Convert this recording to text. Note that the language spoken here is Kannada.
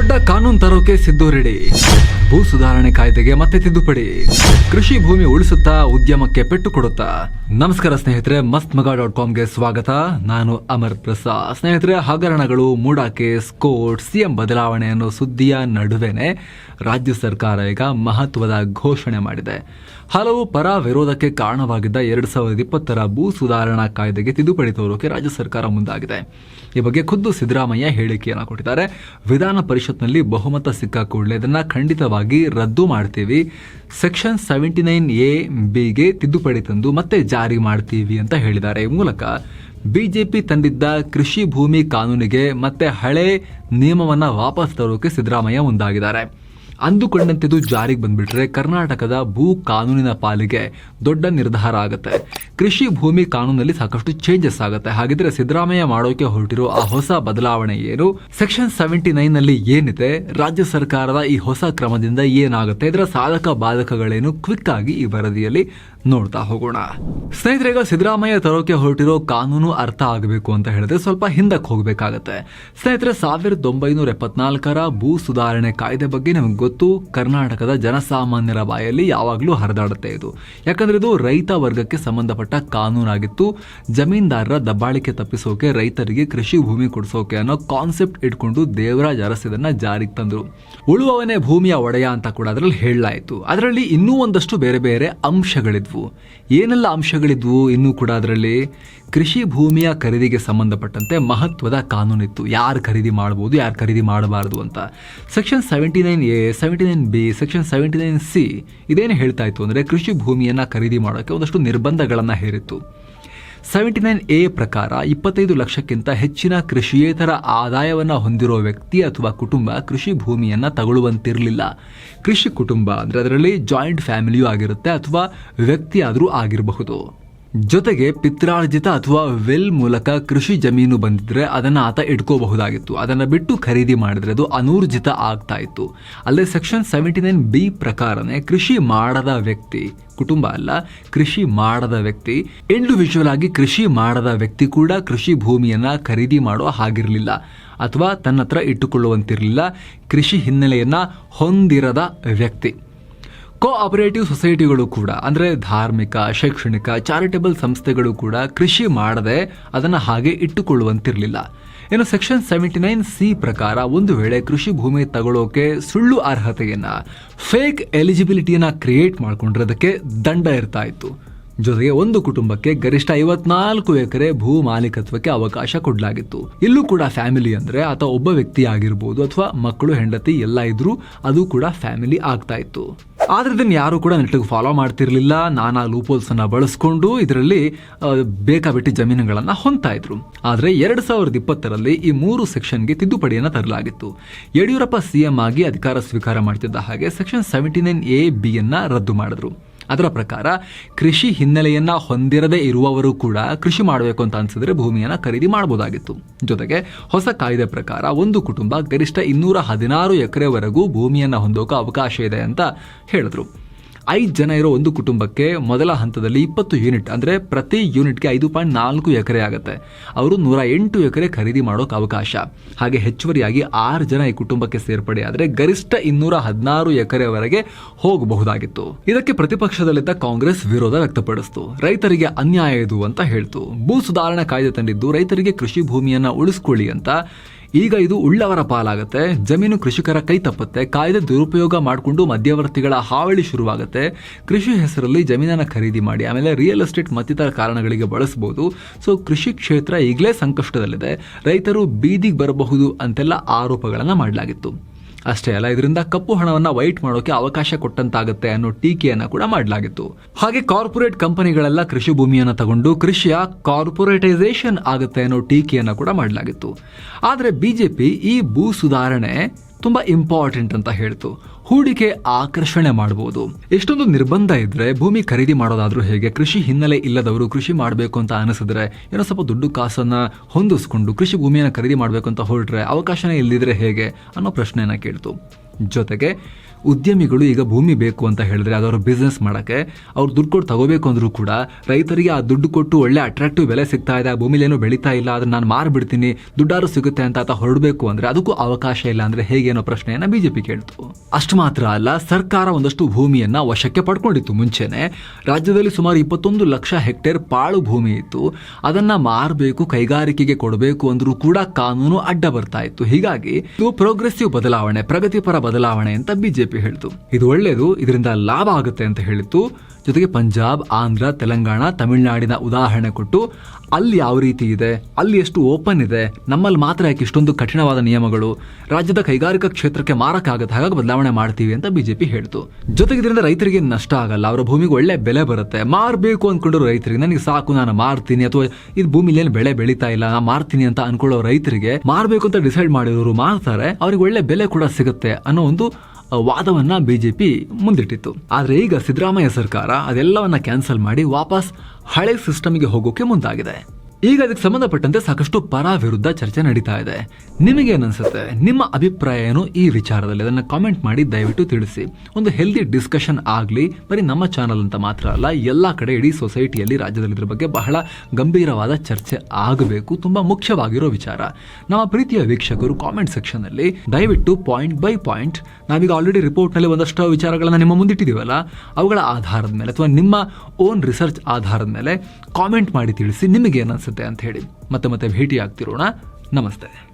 ದೊಡ್ಡ ಕಾನೂನು ತರೋಕೆ ಸಿದ್ದು ರೆಡಿ ಭೂ ಸುಧಾರಣೆ ಕಾಯ್ದೆಗೆ ಮತ್ತೆ ತಿದ್ದುಪಡಿ. ಕೃಷಿ ಭೂಮಿ ಉಳಿಸುತ್ತಾ ಉದ್ಯಮಕ್ಕೆ ಪೆಟ್ಟು ಕೊಡುತ್ತಾ. ನಮಸ್ಕಾರ ಸ್ನೇಹಿತರೆ ಮಸ್ತ್ ಮಗ ಡಾಟ್ ಕಾಮ್ಗೆ ಸ್ವಾಗತ. ನಾನು ಅಮರ್ ಪ್ರಸಾದ್. ಸ್ನೇಹಿತರೆ, ಹಗರಣಗಳು ಮೂಡಾ ಕೇಸ್ ಕೋರ್ಟ್ ಸಿಎಂ ಬದಲಾವಣೆ ಅನ್ನೋ ಸುದ್ದಿಯ ನಡುವೆನೆ ರಾಜ್ಯ ಸರ್ಕಾರ ಈಗ ಮಹತ್ವದ ಘೋಷಣೆ ಮಾಡಿದೆ. ಹಲವು ಪರ ವಿರೋಧಕ್ಕೆ ಕಾರಣವಾಗಿದ್ದ ಎರಡ್ ಸಾವಿರದ ಇಪ್ಪತ್ತರ ಭೂ ಸುಧಾರಣಾ ಕಾಯ್ದೆಗೆ ತಿದ್ದುಪಡಿ ತೋರೋಕೆ ರಾಜ್ಯ ಸರ್ಕಾರ ಮುಂದಾಗಿದೆ. ಈ ಬಗ್ಗೆ ಖುದ್ದು ಸಿದ್ದರಾಮಯ್ಯ ಹೇಳಿಕೆಯನ್ನು ಕೊಟ್ಟಿದ್ದಾರೆ. ವಿಧಾನ ಪರಿಷತ್ನಲ್ಲಿ ಬಹುಮತ ಸಿಕ್ಕ ಕೂಡಲೇ ಇದನ್ನ ಖಂಡಿತವಾಗಿ ರದ್ದು ಮಾಡ್ತೀವಿ. ಸೆಕ್ಷನ್ ಸೆವೆಂಟಿ ನೈನ್ ಎ ಬಿಗೆ ತಿದ್ದುಪಡಿ ತಂದು ಮತ್ತೆ ಜಾರಿ ಮಾಡ್ತೀವಿ ಅಂತ ಹೇಳಿದ್ದಾರೆ. ಈ ಮೂಲಕ ಬಿಜೆಪಿ ತಂದಿದ್ದ ಕೃಷಿ ಭೂಮಿ ಕಾನೂನಿಗೆ ಮತ್ತೆ ಹಳೆ ನಿಯಮವನ್ನ ವಾಪಸ್ ತರೋಕೆ ಸಿದ್ದರಾಮಯ್ಯ ಮುಂದಾಗಿದ್ದಾರೆ. ಅಂದುಕೊಂಡಂತೆ ಇದು ಜಾರಿಗೆ ಬಂದ್ಬಿಟ್ರೆ ಕರ್ನಾಟಕದ ಭೂ ಕಾನೂನಿನ ಪಾಲಿಗೆ ದೊಡ್ಡ ನಿರ್ಧಾರ ಆಗುತ್ತೆ. ಕೃಷಿ ಭೂಮಿ ಕಾನೂನಲ್ಲಿ ಸಾಕಷ್ಟು ಚೇಂಜಸ್ ಆಗುತ್ತೆ. ಹಾಗಿದ್ರೆ ಸಿದ್ದರಾಮಯ್ಯ ಮಾಡೋಕೆ ಹೊರಟಿರೋ ಆ ಹೊಸ ಬದಲಾವಣೆ ಏನು? ಸೆಕ್ಷನ್ ಸೆವೆಂಟಿ ನೈನ್ನಲ್ಲಿ ಏನಿದೆ? ರಾಜ್ಯ ಸರ್ಕಾರದ ಈ ಹೊಸ ಕ್ರಮದಿಂದ ಏನಾಗುತ್ತೆ? ಇದರ ಸಾಧಕ ಬಾಧಕಗಳೇನು ಕ್ವಿಕ್ ಆಗಿ ಈ ವರದಿಯಲ್ಲಿ ನೋಡ್ತಾ ಹೋಗೋಣ. ಸ್ನೇಹಿತರೆ ಸಿದ್ದರಾಮಯ್ಯ ತರೋಕೆ ಹೊರಟಿರೋ ಕಾನೂನು ಅರ್ಥ ಆಗಬೇಕು ಅಂತ ಹೇಳಿದ್ರೆ ಸ್ವಲ್ಪ ಹಿಂದಕ್ಕೆ ಹೋಗಬೇಕಾಗತ್ತೆ. ಸ್ನೇಹಿತರೆ, ಸಾವಿರದ ಒಂಬೈನೂರ ಎಪ್ಪತ್ನಾಲ್ಕರ ಭೂ ಸುಧಾರಣೆ ಕಾಯ್ದೆ ಬಗ್ಗೆ ನಮಗೆ ಗೊತ್ತು. ಕರ್ನಾಟಕದ ಜನಸಾಮಾನ್ಯರ ಬಾಯಲ್ಲಿ ಯಾವಾಗಲೂ ಹರಿದಾಡುತ್ತೆ ಇದು. ಯಾಕಂದ್ರೆ ಇದು ರೈತ ವರ್ಗಕ್ಕೆ ಸಂಬಂಧಪಟ್ಟ ಕಾನೂನಾಗಿತ್ತು. ಜಮೀನ್ದಾರರ ದಬ್ಬಾಳಿಕೆ ತಪ್ಪಿಸೋಕೆ, ರೈತರಿಗೆ ಕೃಷಿ ಭೂಮಿ ಕೊಡಿಸೋಕೆ ಅನ್ನೋ ಕಾನ್ಸೆಪ್ಟ್ ಇಟ್ಕೊಂಡು ದೇವರಾಜ್ ಅರಸ್ ಇದನ್ನ ಜಾರಿಗೆ ತಂದ್ರು. ಉಳುವವನೇ ಭೂಮಿಯ ಒಡೆಯ ಅಂತ ಕೂಡ ಅದರಲ್ಲಿ ಹೇಳಲಾಯಿತು. ಅದರಲ್ಲಿ ಇನ್ನೂ ಒಂದಷ್ಟು ಬೇರೆ ಬೇರೆ ಅಂಶಗಳಿದ್ವು. ಏನೆಲ್ಲ ಅಂಶಗಳಿದ್ವು ಇನ್ನೂ ಕೂಡ ಅದರಲ್ಲಿ? ಕೃಷಿ ಭೂಮಿಯ ಖರೀದಿಗೆ ಸಂಬಂಧಪಟ್ಟಂತೆ ಮಹತ್ವದ ಕಾನೂನಿತ್ತು. ಯಾರು ಖರೀದಿ ಮಾಡ್ಬೋದು, ಯಾರು ಖರೀದಿ ಮಾಡಬಾರ್ದು ಅಂತ. Section seventy nine A seventy nine B section seventy nine C ಇದೇನು ಹೇಳ್ತಾ ಇತ್ತು ಅಂದರೆ ಕೃಷಿ ಭೂಮಿಯನ್ನು ಖರೀದಿ ಮಾಡೋಕ್ಕೆ ಒಂದಷ್ಟು ನಿರ್ಬಂಧಗಳನ್ನು ಹೇರಿತ್ತು. ಸೆವೆಂಟಿ ನೈನ್ ಎ ಪ್ರಕಾರ ಇಪ್ಪತ್ತೈದು ಲಕ್ಷಕ್ಕಿಂತ ಹೆಚ್ಚಿನ ಕೃಷಿಯೇತರ ಆದಾಯವನ್ನು ಹೊಂದಿರೋ ವ್ಯಕ್ತಿ ಅಥವಾ ಕುಟುಂಬ ಕೃಷಿ ಭೂಮಿಯನ್ನು ತಗೊಳ್ಳುವಂತಿರಲಿಲ್ಲ. ಕೃಷಿ ಕುಟುಂಬ ಅಂದರೆ ಅದರಲ್ಲಿ ಜಾಯಿಂಟ್ ಫ್ಯಾಮಿಲಿಯೂ ಆಗಿರುತ್ತೆ ಅಥವಾ ವ್ಯಕ್ತಿಯಾದರೂ ಆಗಿರಬಹುದು. ಜೊತೆಗೆ ಪಿತ್ರಾರ್ಜಿತ ಅಥವಾ ವೆಲ್ ಮೂಲಕ ಕೃಷಿ ಜಮೀನು ಬಂದಿದ್ರೆ ಅದನ್ನ ಆತ ಇಟ್ಕೋಬಹುದಾಗಿತ್ತು. ಅದನ್ನ ಬಿಟ್ಟು ಖರೀದಿ ಮಾಡಿದ್ರೆ ಅದು ಅನೂರ್ಜಿತ ಆಗ್ತಾ ಇತ್ತು. ಅಲ್ಲೇ ಸೆಕ್ಷನ್ ಸೆವೆಂಟಿ ನೈನ್ ಬಿ ಪ್ರಕಾರನೇ ಕೃಷಿ ಮಾಡದ ವ್ಯಕ್ತಿ, ಕುಟುಂಬ ಅಲ್ಲ, ಕೃಷಿ ಮಾಡದ ವ್ಯಕ್ತಿ ಇಂಡಿವಿಜುವಲ್ ಆಗಿ ಕೃಷಿ ಮಾಡದ ವ್ಯಕ್ತಿ ಕೂಡ ಕೃಷಿ ಭೂಮಿಯನ್ನ ಖರೀದಿ ಮಾಡೋ ಹಾಗಿರಲಿಲ್ಲ. ಅಥವಾ ತನ್ನ ಹತ್ರ ಇಟ್ಟುಕೊಳ್ಳುವಂತಿರಲಿಲ್ಲ ಕೃಷಿ ಹಿನ್ನೆಲೆಯನ್ನ ಹೊಂದಿರದ ವ್ಯಕ್ತಿ. ಕೋಆಪರೇಟಿವ್ ಸೊಸೈಟಿಗಳು ಕೂಡ, ಅಂದರೆ ಧಾರ್ಮಿಕ, ಶೈಕ್ಷಣಿಕ ಚಾರಿಟೇಬಲ್ ಸಂಸ್ಥೆಗಳು ಕೂಡ ಕೃಷಿ ಮಾಡದೆ ಅದನ್ನು ಹಾಗೆ ಇಟ್ಟುಕೊಳ್ಳುವಂತಿರಲಿಲ್ಲ. ಇನ್ನು ಸೆಕ್ಷನ್ ಸೆವೆಂಟಿ ನೈನ್ ಸಿ ಪ್ರಕಾರ ಒಂದು ವೇಳೆ ಕೃಷಿ ಭೂಮಿ ತಗೊಳ್ಳೋಕೆ ಸುಳ್ಳು ಅರ್ಹತೆಯನ್ನು ಫೇಕ್ ಎಲಿಜಿಬಿಲಿಟಿಯನ್ನು ಕ್ರಿಯೇಟ್ ಮಾಡಿಕೊಂಡ್ರೆ ದಂಡ ಇರ್ತಾ ಇತ್ತು ಜೊತೆಗೆ ಒಂದು ಕುಟುಂಬಕ್ಕೆ ಗರಿಷ್ಠ ಐವತ್ನಾಲ್ಕು ಎಕರೆ ಭೂ ಮಾಲೀಕತ್ವಕ್ಕೆ ಅವಕಾಶ ಕೊಡಲಾಗಿತ್ತು. ಇಲ್ಲೂ ಕೂಡ ಫ್ಯಾಮಿಲಿ ಅಂದ್ರೆ ಆತ ಒಬ್ಬ ವ್ಯಕ್ತಿ ಆಗಿರ್ಬೋದು ಅಥವಾ ಮಕ್ಕಳು, ಹೆಂಡತಿ ಎಲ್ಲ ಇದ್ದರೂ ಅದು ಕೂಡ ಫ್ಯಾಮಿಲಿ ಆಗ್ತಾ ಇತ್ತು ಆದ್ರೆ ಇದನ್ನು ಯಾರು ಕೂಡ ನೆಟ್ಟಿಗೆ ಫಾಲೋ ಮಾಡ್ತಿರಲಿಲ್ಲ. ನಾನಾ ಲೂಪೋಲ್ಸ್ ಅನ್ನ ಬಳಸ್ಕೊಂಡು ಇದರಲ್ಲಿ ಬೇಕಾಬಿಟ್ಟಿ ಜಮೀನುಗಳನ್ನು ಹೊಂದ್ತಾ ಇದ್ರು. ಆದ್ರೆ ಎರಡ್ ಸಾವಿರದ ಇಪ್ಪತ್ತರಲ್ಲಿ ಈ ಮೂರು ಸೆಕ್ಷನ್ಗೆ ತಿದ್ದುಪಡಿಯನ್ನು ತರಲಾಗಿತ್ತು. ಯಡಿಯೂರಪ್ಪ ಸಿಎಂ ಆಗಿ ಅಧಿಕಾರ ಸ್ವೀಕಾರ ಮಾಡ್ತಿದ್ದ ಹಾಗೆ ಸೆಕ್ಷನ್ ಸೆವೆಂಟಿ ನೈನ್ ಎ ಬಿಯನ್ನು ರದ್ದು ಮಾಡಿದ್ರು. ಅದರ ಪ್ರಕಾರ ಕೃಷಿ ಹಿನ್ನೆಲೆಯನ್ನು ಹೊಂದಿರದೇ ಇರುವವರು ಕೂಡ ಕೃಷಿ ಮಾಡಬೇಕು ಅಂತ ಅನ್ಸಿದ್ರೆ ಭೂಮಿಯನ್ನು ಖರೀದಿ ಮಾಡಬಹುದಾಗಿತ್ತು ಜೊತೆಗೆ ಹೊಸ ಕಾಯ್ದೆ ಪ್ರಕಾರ ಒಂದು ಕುಟುಂಬ ಗರಿಷ್ಠ ಇನ್ನೂರ ಹದಿನಾರು ಎಕರೆವರೆಗೂ ಭೂಮಿಯನ್ನು ಹೊಂದೋಕೆ ಅವಕಾಶ ಇದೆ ಅಂತ ಹೇಳಿದ್ರು. ಐದು ಜನ ಇರೋ ಒಂದು ಕುಟುಂಬಕ್ಕೆ ಮೊದಲ ಹಂತದಲ್ಲಿ ಇಪ್ಪತ್ತು ಯೂನಿಟ್, ಅಂದರೆ ಪ್ರತಿ ಯೂನಿಟ್ಗೆ ಐದು ಪಾಯಿಂಟ್ ನಾಲ್ಕು ಎಕರೆ ಆಗುತ್ತೆ. ಅವರು ನೂರ ಎಂಟು ಎಕರೆ ಖರೀದಿ ಮಾಡೋಕೆ ಅವಕಾಶ. ಹಾಗೆ ಹೆಚ್ಚುವರಿಯಾಗಿ ಆರು ಜನ ಈ ಕುಟುಂಬಕ್ಕೆ ಸೇರ್ಪಡೆ ಆದರೆ ಗರಿಷ್ಠ ಇನ್ನೂರ ಹದಿನಾರು ಎಕರೆವರೆಗೆ ಹೋಗಬಹುದಾಗಿತ್ತು. ಇದಕ್ಕೆ ಪ್ರತಿಪಕ್ಷದಲ್ಲಿದ್ದ ಕಾಂಗ್ರೆಸ್ ವಿರೋಧ ವ್ಯಕ್ತಪಡಿಸಿತು. ರೈತರಿಗೆ ಅನ್ಯಾಯ ಇದು ಅಂತ ಹೇಳ್ತು. ಭೂ ಸುಧಾರಣಾ ಕಾಯ್ದೆ ತಂದಿದ್ದು, ರೈತರಿಗೆ ಕೃಷಿ ಭೂಮಿಯನ್ನ ಉಳಿಸ್ಕೊಳ್ಳಿ ಅಂತ ಈಗ ಇದು ಉಳ್ಳವರ ಪಾಲಾಗುತ್ತೆ, ಜಮೀನು ಕೃಷಿಕರ ಕೈ ತಪ್ಪುತ್ತೆ, ಕಾಯ್ದೆ ದುರುಪಯೋಗ ಮಾಡಿಕೊಂಡು ಮಧ್ಯವರ್ತಿಗಳ ಹಾವಳಿ ಶುರುವಾಗುತ್ತೆ. ಕೃಷಿ ಹೆಸರಲ್ಲಿ ಜಮೀನನ್ನು ಖರೀದಿ ಮಾಡಿ, ಆಮೇಲೆ ರಿಯಲ್ ಎಸ್ಟೇಟ್ ಮತ್ತಿತರ ಕಾರಣಗಳಿಗೆ ಬಳಸಬಹುದು ಸೊ ಕೃಷಿ ಕ್ಷೇತ್ರ ಈಗಲೇ ಸಂಕಷ್ಟದಲ್ಲಿದೆ. ರೈತರು ಬೀದಿಗೆ ಬರಬಹುದು ಅಂತೆಲ್ಲ ಆರೋಪಗಳನ್ನು ಮಾಡಲಾಗಿತ್ತು. ಅಷ್ಟೇ ಅಲ್ಲ, ಇದರಿಂದ ಕಪ್ಪು ಹಣವನ್ನ ವೈಟ್ ಮಾಡೋಕೆ ಅವಕಾಶ ಕೊಟ್ಟಂತಾಗುತ್ತೆ ಅನ್ನೋ ಟೀಕೆಯನ್ನ ಕೂಡ ಮಾಡಲಾಗಿತ್ತು. ಹಾಗೆ ಕಾರ್ಪೊರೇಟ್ ಕಂಪನಿಗಳೆಲ್ಲ ಕೃಷಿ ಭೂಮಿಯನ್ನ ತಗೊಂಡು ಕೃಷಿಯ ಕಾರ್ಪೊರೇಟೈಸೇಷನ್ ಆಗುತ್ತೆ ಅನ್ನೋ ಟೀಕೆಯನ್ನ ಕೂಡ ಮಾಡಲಾಗಿತ್ತು. ಆದ್ರೆ ಬಿಜೆಪಿ ಈ ಭೂ ಸುಧಾರಣೆ ತುಂಬಾ ಇಂಪಾರ್ಟೆಂಟ್ ಅಂತ ಹೇಳ್ತು. ಹೂಡಿಕೆ ಆಕರ್ಷಣೆ ಮಾಡಬಹುದು ಎಷ್ಟೊಂದು ನಿರ್ಬಂಧ ಇದ್ರೆ ಭೂಮಿ ಖರೀದಿ ಮಾಡೋದಾದ್ರೂ ಹೇಗೆ, ಕೃಷಿ ಹಿನ್ನೆಲೆ ಇಲ್ಲದವರು ಕೃಷಿ ಮಾಡಬೇಕು ಅಂತ ಅನಿಸಿದ್ರೆ, ಏನೋ ಸ್ವಲ್ಪ ದುಡ್ಡು ಕಾಸನ್ನ ಹೊಂದಿಸ್ಕೊಂಡು ಕೃಷಿ ಭೂಮಿಯನ್ನು ಖರೀದಿ ಮಾಡಬೇಕು ಅಂತ ಹೊರಟ್ರೆ ಅವಕಾಶನೇ ಇಲ್ಲದಿದ್ರೆ ಹೇಗೆ ಅನ್ನೋ ಪ್ರಶ್ನೆಯನ್ನ ಕೇಳ್ತು. ಜೊತೆಗೆ ಉದ್ಯಮಿಗಳು ಈಗ ಭೂಮಿ ಬೇಕು ಅಂತ ಹೇಳಿದ್ರೆ ಅದರ ಬಿಸ್ನೆಸ್ ಮಾಡೋಕ್ಕೆ, ಅವ್ರು ದುಡ್ಡು ಕೊಟ್ಟು ತಗೋಬೇಕು ಅಂದರೂ ಕೂಡ ರೈತರಿಗೆ ಆ ದುಡ್ಡು ಕೊಟ್ಟು ಒಳ್ಳೆ ಅಟ್ರಾಕ್ಟಿವ್ ಬೆಲೆ ಸಿಗ್ತಾ ಇದೆ, ಆ ಭೂಮಿಲಿ ಏನೋ ಬೆಳೀತಾ ಇಲ್ಲ ಅದನ್ನು ನಾನು ಮಾರ್ಬಿಡ್ತೀನಿ ದುಡ್ಡಾರು ಸಿಗುತ್ತೆ ಅಂತ ಆತ ಹೊರಡಬೇಕು ಅಂದರೆ ಅದಕ್ಕೂ ಅವಕಾಶ ಇಲ್ಲ ಅಂದರೆ ಹೇಗೇನೋ ಪ್ರಶ್ನೆಯನ್ನ ಬಿಜೆಪಿ ಕೇಳ್ತು. ಅಷ್ಟು ಮಾತ್ರ ಅಲ್ಲ, ಸರ್ಕಾರ ಒಂದಷ್ಟು ಭೂಮಿಯನ್ನು ವಶಕ್ಕೆ ಪಡ್ಕೊಂಡಿತ್ತು ಮುಂಚೆನೆ. ರಾಜ್ಯದಲ್ಲಿ ಸುಮಾರು ಇಪ್ಪತ್ತೊಂದು ಲಕ್ಷ ಹೆಕ್ಟೇರ್ ಪಾಳು ಭೂಮಿ ಇತ್ತು. ಅದನ್ನು ಮಾರಬೇಕು, ಕೈಗಾರಿಕೆಗೆ ಕೊಡಬೇಕು ಅಂದರೂ ಕೂಡ ಕಾನೂನು ಅಡ್ಡ ಬರ್ತಾ ಇತ್ತು. ಹೀಗಾಗಿ ಇದು ಪ್ರೋಗ್ರೆಸಿವ್ ಬದಲಾವಣೆ, ಪ್ರಗತಿಪರ ಬದಲಾವಣೆ ಅಂತ ಬಿಜೆಪಿ ಹೇಳ್ತು. ಇದು ಒಳ್ಳೆಯದು ಇದರಿಂದ ಲಾಭ ಆಗುತ್ತೆ ಅಂತ ಹೇಳಿತ್ತು. ಜೊತೆಗೆ ಪಂಜಾಬ್, ಆಂಧ್ರ, ತೆಲಂಗಾಣ, ತಮಿಳುನಾಡಿನ ಉದಾಹರಣೆ ಕೊಟ್ಟು ಅಲ್ಲಿ ಯಾವ ರೀತಿ ಇದೆ, ಅಲ್ಲಿ ಎಷ್ಟು ಓಪನ್ ಇದೆ, ನಮ್ಮಲ್ಲಿ ಮಾತ್ರ ಯಾಕೆ ಇಷ್ಟೊಂದು ಕಠಿಣವಾದ ನಿಯಮಗಳು, ರಾಜ್ಯದ ಕೈಗಾರಿಕಾ ಕ್ಷೇತ್ರಕ್ಕೆ ಮಾರಕ ಆಗುತ್ತೆ ಹಾಗಾಗಿ ಬದಲಾವಣೆ ಮಾಡ್ತೀವಿ ಅಂತ ಬಿಜೆಪಿ ಹೇಳ್ತು. ಜೊತೆಗೆ ಇದರಿಂದ ರೈತರಿಗೆ ನಷ್ಟ ಆಗಲ್ಲ, ಅವರ ಭೂಮಿಗೆ ಒಳ್ಳೆ ಬೆಲೆ ಬರುತ್ತೆ. ಮಾರಬೇಕು ಅಂದ್ಕೊಂಡ್ರು ರೈತರಿಗೆ, ನನಗೆ ಸಾಕು, ನಾನು ಮಾರ್ತೀನಿ, ಅಥವಾ ಇದು ಭೂಮಿಲಿ ಏನು ಬೆಳೆ ಬೆಳೀತಾ ಇಲ್ಲ ನಾನು ಮಾರ್ತೀನಿ ಅಂತ ಅನ್ಕೊಳ್ಳೋ ರೈತರಿಗೆ ಮಾರಬೇಕು ಅಂತ ಡಿಸೈಡ್ ಮಾಡಿರೋರು ಮಾರ್ತಾರೆ, ಅವ್ರಿಗೆ ಒಳ್ಳೆ ಬೆಲೆ ಕೂಡ ಸಿಗುತ್ತೆ ಅನ್ನೋ ಒಂದು ವಾದವನ್ನ ಬಿಜೆಪಿ ಮುಂದಿಟ್ಟಿತ್ತು. ಆದರೆ ಈಗ ಸಿದ್ದರಾಮಯ್ಯ ಸರ್ಕಾರ ಅದೆಲ್ಲವನ್ನ ಕ್ಯಾನ್ಸಲ್ ಮಾಡಿ ವಾಪಸ್ ಹಳೆ ಸಿಸ್ಟಮ್ಗೆ ಹೋಗೋಕೆ ಮುಂದಾಗಿದೆ. ಈಗ ಅದಕ್ಕೆ ಸಂಬಂಧಪಟ್ಟಂತೆ ಸಾಕಷ್ಟು ಪರ ವಿರುದ್ಧ ಚರ್ಚೆ ನಡೀತಾ ಇದೆ. ನಿಮಗೆ ಅನ್ಸುತ್ತೆ, ನಿಮ್ಮ ಅಭಿಪ್ರಾಯ ಏನು ಈ ವಿಚಾರದಲ್ಲಿ ಅದನ್ನು ಕಾಮೆಂಟ್ ಮಾಡಿ ದಯವಿಟ್ಟು ತಿಳಿಸಿ. ಒಂದು ಹೆಲ್ದಿ ಡಿಸ್ಕಷನ್ ಆಗಲಿ, ಬರೀ ನಮ್ಮ ಚಾನಲ್ ಅಂತ ಮಾತ್ರ ಅಲ್ಲ, ಎಲ್ಲ ಕಡೆ ಇಡೀ ಸೊಸೈಟಿಯಲ್ಲಿ ರಾಜ್ಯದಲ್ಲಿ ಇದ್ರ ಬಗ್ಗೆ ಬಹಳ ಗಂಭೀರವಾದ ಚರ್ಚೆ ಆಗಬೇಕು, ತುಂಬ ಮುಖ್ಯವಾಗಿರೋ ವಿಚಾರ. ನಮ್ಮ ಪ್ರೀತಿಯ ವೀಕ್ಷಕರು ಕಾಮೆಂಟ್ ಸೆಕ್ಷನ್ ಅಲ್ಲಿ ದಯವಿಟ್ಟು ಪಾಯಿಂಟ್ ಬೈ ಪಾಯಿಂಟ್ ನಾವೀಗ ಆಲ್ರೆಡಿ ರಿಪೋರ್ಟ್ನಲ್ಲಿ ಒಂದಷ್ಟು ವಿಚಾರಗಳನ್ನು ನಿಮ್ಮ ಮುಂದಿಟ್ಟಿದ್ದೀವಲ್ಲ ಅವುಗಳ ಆಧಾರದ ಮೇಲೆ ಅಥವಾ ನಿಮ್ಮ ಓನ್ ರಿಸರ್ಚ್ ಆಧಾರದ ಮೇಲೆ ಕಾಮೆಂಟ್ ಮಾಡಿ ತಿಳಿಸಿ ನಿಮಗೆ ಏನಿಸುತ್ತೆ ಅಂತ ಹೇಳಿ ಮತ್ತೆ ಮತ್ತೆ ಭೇಟಿ ಆಗ್ತಿರೋಣ ನಮಸ್ತೆ.